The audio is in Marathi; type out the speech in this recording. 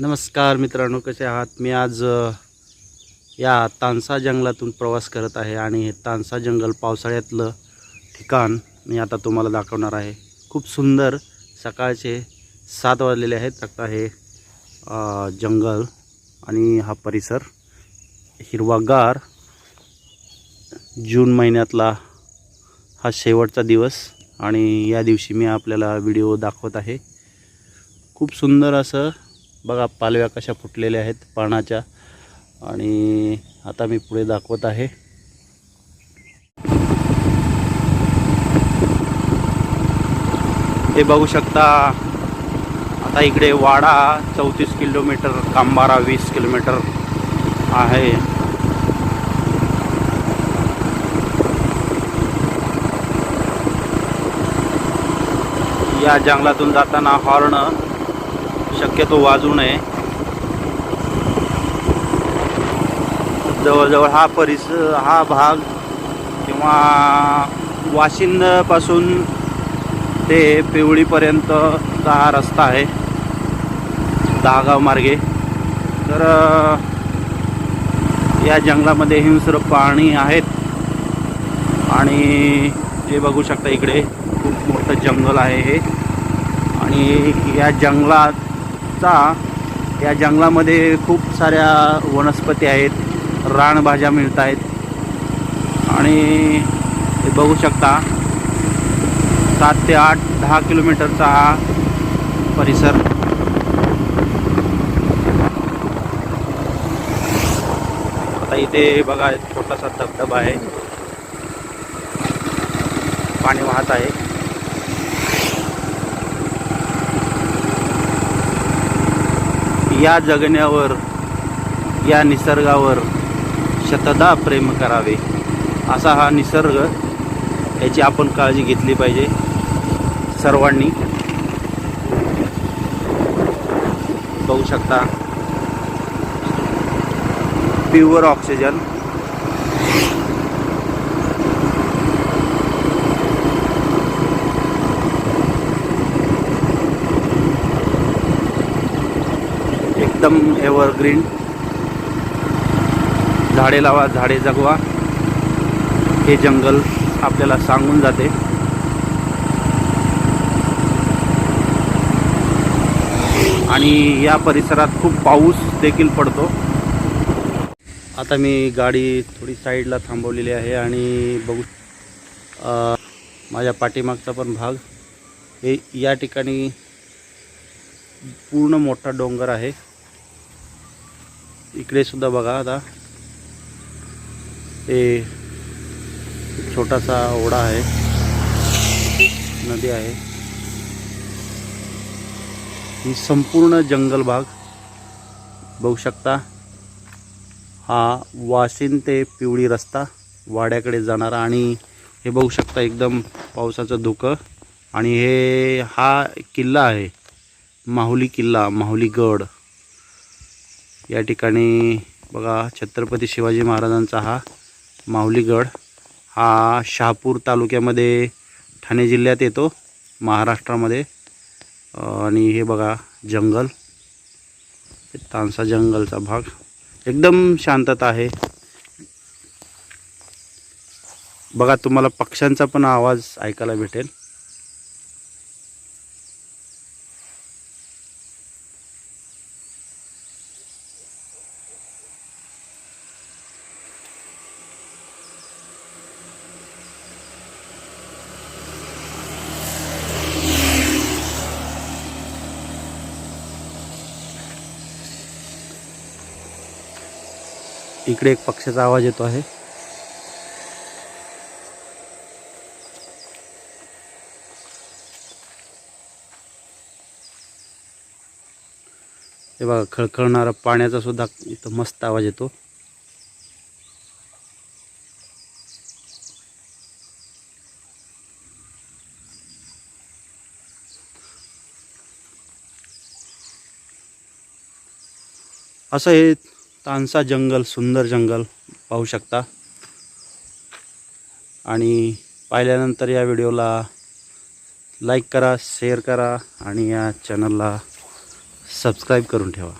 नमस्कार मित्रांनो कसे आहात? मी आज या तानसा जंगलातून प्रवास करत आहे आणि हे तानसा जंगल पावसाळ्यातलं ठिकाण मी आता तुम्हाला दाखवणार आहे. खूप सुंदर सकाळचे सात वाजलेले आहेत. आता हे जंगल आणि हा परिसर हिरवागार. जून महिन्यातला हा शेवटचा दिवस आणि या दिवशी मी आपल्याला व्हिडिओ दाखवत आहे. खूप सुंदर असं बघा पालव्या कशा फुटलेल्या आहेत पानाच्या. आणि आता मी पुढे दाखवत आहे. हे बघू शकता आता इकडे वाडा चौतीस किलोमीटर कांबारा वीस किलोमीटर आहे. या जंगलातून जाताना हॉर्न शक्यतो वाजू नये. जवळजवळ हा परिसर हा भाग किंवा वाशिंदपासून ते पिवळीपर्यंतचा हा रस्ता आहे दहागाव मार्गे. तर या जंगलामध्ये हिंस्र प्राणी आहेत. आणि हे बघू शकता इकडे खूप मोठं जंगल आहे हे. आणि या जंगलात चा या जंगलामध्ये खूप साऱ्या वनस्पती आहेत रानभाज्या मिळत आहेत आणि हे बघू शकता सात ते आठ दहा किलोमीटरचा हा परिसर. आता इथे बघा एक छोटासा धबधबा आहे. पाणी वाहत आहे. या जगण्यावर या निसर्गावर शतदा प्रेम करावे. असा हा निसर्ग याची आपण काळजी घेतली पाहिजे सर्वांनी. बघू शकता. प्युअर ऑक्सिजन एकदम एव्हरग्रीन झाडे लावा झाडे जगवा. हे जंगल आपल्याला सांगून जाते. आणि या परिसरात खूप पाऊस देखील पडतो. आता मी गाडी थोडी साईडला थांबवलेली आहे आणि बघू माझ्या पाठीमागचा पण भाग. हे या ठिकाणी पूर्ण मोठा डोंगर आहे. इकडे सुद्धा बघा आता. हे छोटासा ओढा आहे. नदी आहे. ही संपूर्ण जंगल भाग. बघू शकता. हा वाशिन ते पिवळी रस्ता वाड्याकडे जाणारा आणि हे बघू शकता एकदम पावसाचं धुकं. आणि हे हा किल्ला आहे. माहुली किल्ला माहुली गड. या ठिकाणी बघा छत्रपती शिवाजी महाराजांचा हा माऊलीगड हा शहापूर तालुक्यामध्ये ठाणे जिल्ह्यात येतो महाराष्ट्रामध्ये. आणि हे बघा जंगल. तानसा जंगलचा भाग. एकदम शांतता आहे. बघा तुम्हाला पक्ष्यांचा पण आवाज ऐकायला भेटेल. इकडे एक पक्ष्याचा आवाज येतो आहे. हे बघा खळखळणारा पाण्याचा सुद्धा इथं मस्त आवाज येतो. असं हे तानसा जंगल सुंदर जंगल पाहू शकता. आणि पाहिल्यानंतर या व्हिडिओला लाईक करा शेअर करा आणि या चॅनलला सबस्क्राईब करून ठेवा.